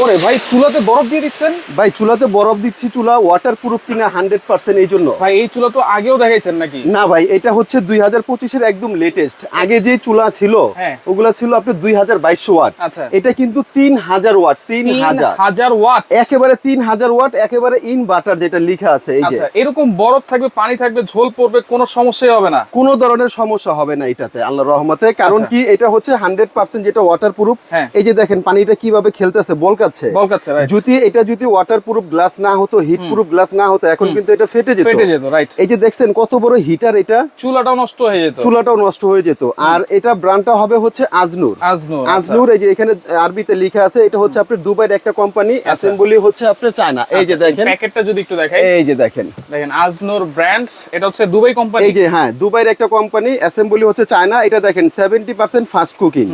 ওরে ভাই চুলাতে বরফ দিয়ে দিচ্ছেন? ভাই চুলাতে বরফ দিচ্ছি চুলা ওয়াটার প্রুফ কিনা হান্ড্রেড পার্সেন্ট এই জন্য। ভাই এই চুলা তো আগেও দেখাইছেন নাকি? না ভাই এটা হচ্ছে দুই হাজার পঁচিশের একদম লেটেস্ট আগে যে চুলা ছিল হ্যাঁ। ওগুলা ছিল দুই হাজার বাইশশো ওয়াট। আচ্ছা। এটা কিন্তু তিন হাজার ওয়াট তিন হাজার। হাজার ওয়াট। একেবারে তিন হাজার ওয়াট একেবারে যেটা লিখা আছে এই যে। আচ্ছা এরকম বরফ থাকবে পানি থাকবে ঝোল পড়বে কোনো সমস্যাই হবে না? কোনো ধরনের সমস্যা হবে না এটাতে আল্লাহ রহমতে। কারণ আচ্ছা। কি এটা হচ্ছে হান্ড্রেড পার্সেন্ট যেটা ওয়াটার প্রুফ হ্যাঁ। এই যে দেখেন পানিটা কীভাবে খেলতেছে বলকাচ্ছে বলকাচ্ছে। যদি এটা যদি ওয়াটার প্রুফ গ্লাস না হতো হিট প্রুফ গ্লাস না হতো এখন কিন্তু এটা ফেটে যেত। ফেটে যেত রাইট এই যে দেখছেন কত বড় হিটার এটা। চুলাটাও নষ্ট হয়ে যেত। চুলাটাও নষ্ট হয়ে যেত। আর এটা ব্র্যান্ডটা হবে হচ্ছে আজনুর। আজনুর আজনুর এই যে এখানে আরবিতে লেখা আছে এটা হচ্ছে আপনার দুবাইয়ের একটা কোম্পানি অ্যাসেম্বলি হচ্ছে আপনার চায়না। এই যে দেখেন। প্যাকেটটা যদি একটু দেখাই এই যে দেখেন। দেখেন আজনুর ব্র্যান্ড এটা হচ্ছে দুবাই কোম্পানি এই যে হ্যাঁ দুবাইয়ের একটা কোম্পানি অ্যাসেম্বলি হচ্ছে চায়না। এটা দেখেন seventy percent fast cooking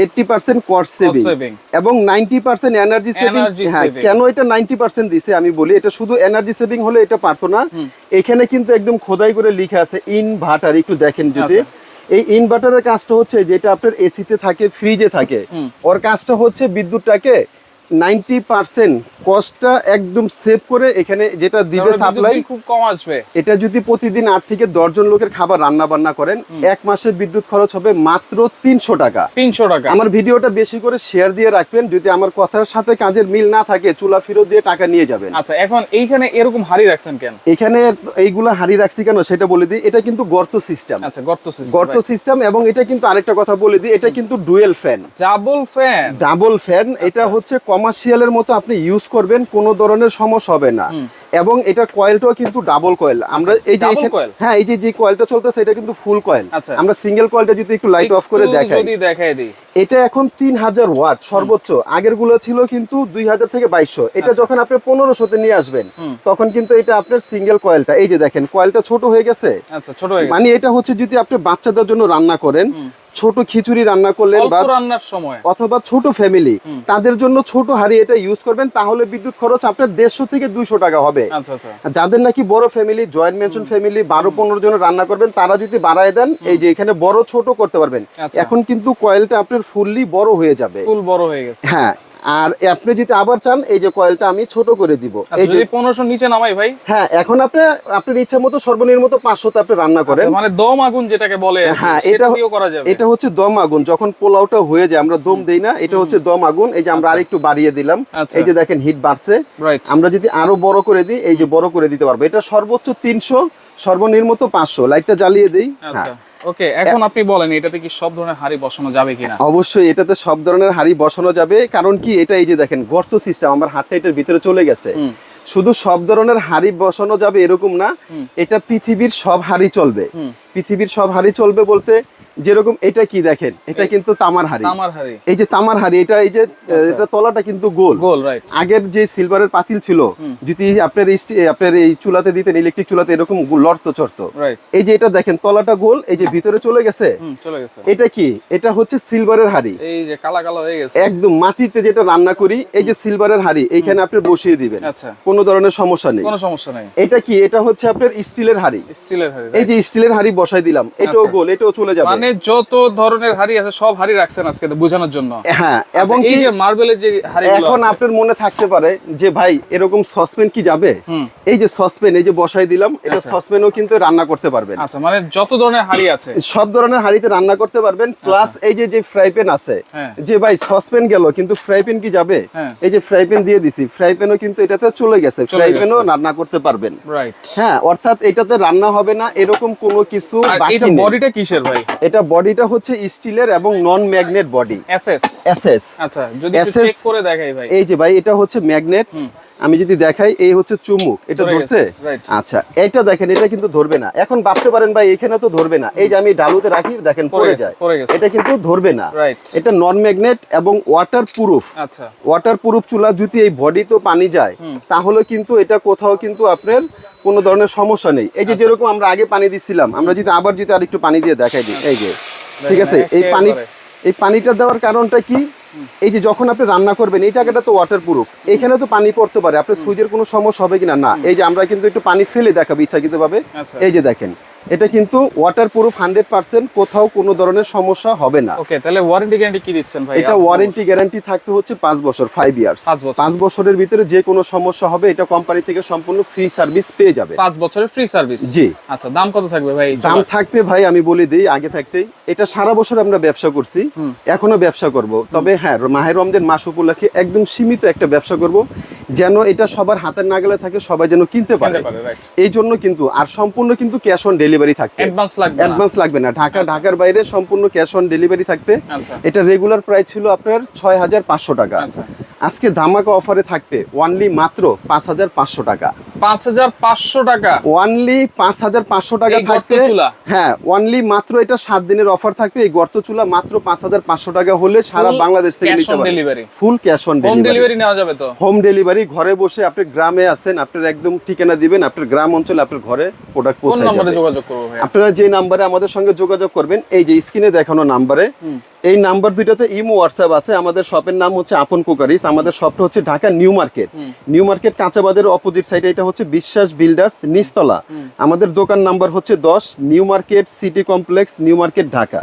eighty percent cost saving. এবং নাইনটি পার্সেন্ট এনার্জি সেভিং হ্যাঁ কেন এটা নাইনটি পার্সেন্ট দিছে? আমি বলি এটা শুধু এনার্জি সেভিং হলে এটা পারতো না। এখানে কিন্তু একদম খোদাই করে লিখা আছে ইনভার্টার একটু দেখেন যদি। আচ্ছা। এই ইনভার্টারের কাজটা হচ্ছে যেটা আপনার এসিতে থাকে ফ্রিজে থাকে। ওর কাজটা হচ্ছে বিদ্যুৎটাকে নাইনটি পার্সেন্ট কস্টটা একদম সেভ করে এখানে যেটা দিবে সাপ্লাই খুব কম আসবে। এটা যদি প্রতিদিন আট থেকে দশজন লোকের খাবার রান্না বান্না করেন এক মাসের বিদ্যুৎ খরচ হবে মাত্র তিনশো টাকা। তিনশো টাকা। আমার ভিডিওটা বেশি করে শেয়ার দিয়ে রাখবেন যদি আমার কথার সাথে কাজের মিল না থাকে চুলা ফেরত দিয়ে টাকা নিয়ে যাবেন। আচ্ছা এখন এইখানে এরকম হাড়ি রাখছেন কেন? এখানে এইগুলা হাড়ি রাখছি কেন সেটা বলে দিই এটা কিন্তু গর্ত সিস্টেম আচ্ছা গর্ত system, গর্ত সিস্টেম এবং এটা কিন্তু আরেকটা কথা বলে দিই এটা কিন্তু dual fan double fan double fan এটা হচ্ছে কমার্শিয়ালের মতো আপনি ইউজ করবেন কোনো ধরনের সমস্যা হবে না। এবং এটা কয়েলটাও কিন্তু ডাবল কয়েল আমরা এই যে? হ্যাঁ এই যে যে কয়েলটা চলতেছে এটা কিন্তু ফুল কয়েল আচ্ছা। আমরা সিঙ্গেল কয়েলটা যদি একটু লাইট অফ করে দেখাই। দেখাই দিই। এটা এখন তিন হাজার ওয়াট সর্বোচ্চ। আগেরগুলো ছিল কিন্তু দুই হাজার থেকে বাইশশো। এটা আচ্ছা। যখন আপনি পনেরোশোতে নিয়ে আসবেন তখন কিন্তু এটা আপনার সিঙ্গেল কয়েলটা এই যে দেখেন কয়েলটা ছোট হয়ে গেছে। আচ্ছা ছোট হয়ে গেছে। মানে এটা হচ্ছে যদি আপনি বাচ্চাদের জন্য রান্না করেন ছোট খিচুড়ি রান্না করলেন বা রান্নার সময়। অথবা ছোট ফ্যামিলি তাদের জন্য ছোট হাড়ি এটা ইউজ করবেন তাহলে বিদ্যুৎ খরচ আপনার দেড়শো থেকে দুইশো টাকা হবে। আচ্ছা আচ্ছা। যাদের নাকি বড় ফ্যামিলি জয়েন্ট মেনশন ফ্যামিলি বারো পনেরো জন রান্না করবেন তারা যদি বাড়ায় দেন এই যে এখানে বড় ছোট করতে পারবেন। আচ্ছা। এখন কিন্তু কয়েলটা আপনার ফুললি বড় হয়ে যাবে। ফুল বড় হয়ে গেছে। হ্যাঁ আর আপনি যদি আবার চান এই যে কয়েলটা আমি ছোট করে দিব। আচ্ছা, এই যে যদি পনেরোশো নিচে নামাই ভাই? হ্যাঁ এখন আপনি আপনার ইচ্ছা মতো সর্বনিম্ন পাঁচশোতে আপনি রান্না করেন। আচ্ছা, মানে দম আগুন যেটাকে বলে হ্যাঁ এটা করা যাবে। এটা হচ্ছে দম আগুন যখন পোলাওটা হয়ে যায় আমরা দম দেই না এটা হচ্ছে দম আগুন এই যে আমরা আরেকটু বাড়িয়ে দিলাম আচ্ছা। এই যে দেখেন হিট বাড়ছে। রাইট আমরা যদি আরও বড় করে দিই এই যে বড় করে দিতে পারব। এটা সর্বোচ্চ তিনশো সর্বনিম্ন তো পাঁচশো লাইটটা জ্বালিয়ে দিই। আচ্ছা। হ্যাঁ। ওকে এখন আপনি বলেন এটাতে কি সব ধরনের হাড়ি বসানো যাবে কিনা? অবশ্যই এটাতে সব ধরনের হাড়ি বসানো যাবে কারণ কি এটা এই যে দেখেন গর্ত সিস্টেম আমার হাতটা এটার ভিতরে চলে গেছে। শুধু সব ধরনের হাড়ি বসানো যাবে এরকম না এটা পৃথিবীর সব হাড়ি চলবে। পৃথিবীর সব হাড়ি চলবে বলতে যেরকম এটা কি দেখেন? এটা কিন্তু তামার হাড়ি। তামার হাড়ি। এই যে তামার হাড়ি এটা এই যে এটা তলাটা কিন্তু গোল। গোল রাইট আগের যে সিলভারের পাতিল ছিল যদি আপনার এই আপনার এই চুলাতে দিতেন ইলেকট্রিক চুলাতে এরকম লড়তো চড়তো। রাইট এই যে এটা দেখেন তলাটা গোল এই যে ভিতরে চলে গেছে? চলে গেছে। এটা কি? এটা হচ্ছে সিলভারের হাড়ি। এই যে কালা কালা হয়ে গেছে। একদম মাটিতে যেটা রান্না করি এই যে সিলভারের হাড়ি এইখানে আপনি বসিয়ে দিবেন। আচ্ছা। কোনো ধরনের সমস্যা নেই। কোনো সমস্যা নাই। এটা কি? এটা হচ্ছে আপনার স্টিলের হাড়ি। স্টিলের হাড়ি এই যে স্টিলের হাড়ি বসাই দিলাম এটাও আচ্ছা। গোল এটাও চলে যাবে। মানে যত ধরনের হাড়ি আছে সব হাড়ি রাখছেন আজকে বোঝানোর জন্য হ্যাঁ এবং আচ্ছা, এই যে মার্বেলের যে হাড়িগুলো এখন আপনার মনে থাকতে পারে যে ভাই এরকম সসপেন কি যাবে এই যে সসপেন এই যে বসাই দিলাম এটা আচ্ছা। সসপেনও কিন্তু রান্না করতে পারবেন আচ্ছা মানে যত ধরনের হাড়ি আছে সব ধরনের হাঁড়িতে রান্না করতে পারবেন প্লাস এই যে যে ফ্রাই প্যান আছে আচ্ছা। হ্যাঁ। যে ভাই সসপেন গেল কিন্তু ফ্রাই প্যান কি যাবে হ্যাঁ। এই যে ফ্রাই প্যান দিয়ে দিছি ফ্রাই প্যানও কিন্তু এটাতে চলে গেছে ফ্রাই। প্যানও রান্না করতে পারবেন রাইট হ্যাঁ অর্থাৎ এটাতে রান্না হবে না এরকম কোনো কিছু বাকি এটা বডিটা কিসের ভাই এটা বডিটা হচ্ছে স্টিলের এবং non magnet body SS SS আচ্ছা যদি চেক করে দেখাই ভাই। এই যে ভাই এটা হচ্ছে ম্যাগনেট আমি যদি দেখাই এই হচ্ছে চুমুক। এটা ধরছে? আচ্ছা এটা দেখেন এটা কিন্তু ধরবে না। এখন ভাবতে পারেন ভাই এখানে তো ধরবে না। এই যে আমি ডালুতে রাখি দেখেন পড়ে পড়ে যায়। এটা কিন্তু ধরবে না। এটা নন ম্যাগনেট এবং ওয়াটার প্রুফ আচ্ছা। ওয়াটার প্রুফ চুলা যদি এই বডি তো পানি যায় তাহলে কিন্তু এটা কোথাও কিন্তু আপনার কোনো ধরনের সমস্যা নেই। এই আচ্ছা। যে যেরকম আমরা আগে পানি দিচ্ছিলাম আমরা যদি আবার যদি আর একটু পানি দিয়ে দেখাই দিই। এই যে ঠিক আছে? এই পানি এই পানিটা দেওয়ার কারণটা কি? এই যে যখন আপনি রান্না করবেন এই জায়গাটা তো ওয়াটার প্রুফ এখানে তো পানি পড়তে পারে। আপনার সুইচের কোনো সমস্যা হবে কিনা? না। এই যে আমরা কিন্তু একটু পানি ফেলে দেখাবো ইচ্ছাকৃত ভাবে আচ্ছা। এই যে দেখেন এটা কিন্তু ওয়াটার প্রুফ হান্ড্রেড পার্সেন্ট কোথাও কোনো ধরনের সমস্যা হবে না। ওকে তাহলে ওয়ারেন্টি গ্যারান্টি কি দিচ্ছেন ভাই? এটা ওয়ারেন্টি গ্যারান্টি থাকতে হচ্ছে পাঁচ বছর ফাইভ ইয়ার্স পাঁচ বছরের ভিতরে যে কোনো সমস্যা হবে এটা কোম্পানি থেকে সম্পূর্ণ ফ্রি সার্ভিস পেয়ে যাবে। পাঁচ বছরের ফ্রি সার্ভিস জি। আচ্ছা দাম কত থাকবে ভাই? দাম থাকবে ভাই আমি বলে দিই আগে থাকতেই এটা সারা বছর আমরা ব্যবসা করছি এখনও ব্যবসা করব। তবে হ্যাঁ মাহের রমজান মাস উপলক্ষে একদম সীমিত একটা ব্যবসা করব। যেন এটা সবার হাতের নাগালে থাকে সবাই যেন কিনতে পারে. এই জন্য কিন্তু আর সম্পূর্ণ কিন্তু ক্যাশ অন ডেলিভারি থাকবে। অ্যাডভান্স লাগবে না। অ্যাডভান্স লাগবে না। ঢাকা ঢাকার বাইরে সম্পূর্ণ ক্যাশ অন ডেলিভারি থাকবে। আচ্ছা। এটা রেগুলার প্রাইস ছিল আপনার ছয় হাজার পাঁচশো টাকা। আচ্ছা। আজকে ধামাকা অফারে থাকবে ওয়ানলি মাত্র পাঁচ হাজার পাঁচশো টাকা। পাঁচ হাজার পাঁচশো টাকা? ওয়ানলি পাঁচ হাজার পাঁচশো টাকা থাকবে। হ্যাঁ ওয়ানলি মাত্র এটা সাত দিনের অফার থাকবে। এই গর্ত চুলা মাত্র পাঁচ হাজার পাঁচশো টাকা হলে সারা বাংলাদেশ থেকে নিতে পারবেন ফুল ক্যাশ অন ডেলিভারি নেওয়া যাবে তো? হোম ডেলিভারি ঘরে বসে আপনি গ্রামে আছেন আপনার একদম ঠিকানা দিবেন আপনার গ্রাম অঞ্চলে আপনার ঘরে প্রোডাক্ট পৌঁছে যাবে। যোগাযোগ করব আপনারা যে নাম্বারে আমাদের সঙ্গে যোগাযোগ করবেন এই যে স্ক্রিনে দেখানো নাম্বারে এই নাম্বার দুইটাতে ইমো হোয়াটসঅ্যাপ আছে। আমাদের শপের নাম হচ্ছে আপন কুকারিস। আমাদের শপটা হচ্ছে Dhaka new market. New market কাঁচাবাদের opposite সাইডে এটা হচ্ছে বিশ্বাস বিল্ডার্স নিচতলা। আমাদের দোকান নাম্বার হচ্ছে দশ new market city complex new market Dhaka.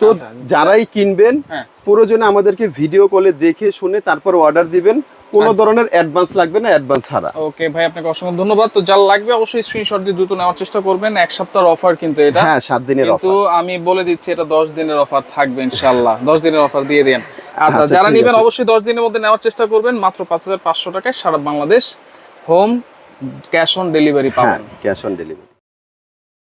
তো আচ্ছা, যারাই কিনবেন হ্যাঁ। প্রয়োজনে আমাদেরকে ভিডিও কলে দেখে শুনে তারপর অর্ডার দিবেন। কোনো আচ্ছা। ধরনের অ্যাডভান্স লাগবে না অ্যাডভান্স ছাড়া। ওকে ভাই আপনাকে অসংখ্য ধন্যবাদ। তো যার লাগবে অবশ্যই স্ক্রিনশট দিয়ে দ্রুত নেওয়ার চেষ্টা করবেন। এক সপ্তাহের অফার কিন্তু এটা। হ্যাঁ সাত দিনের অফার কিন্তু আমি বলে দিচ্ছি এটা দশ দিনের অফার থাকবে ইনশাল্লাহ দশ দিনের অফার দিয়ে দেন। আচ্ছা আচ্ছা, যারা নেবেন অবশ্যই দশ দিনের মধ্যে নেওয়ার চেষ্টা করবেন। মাত্র পাঁচ হাজার পাঁচশো টাকায় সারা Bangladesh home cash on delivery পাবেন। Cash on delivery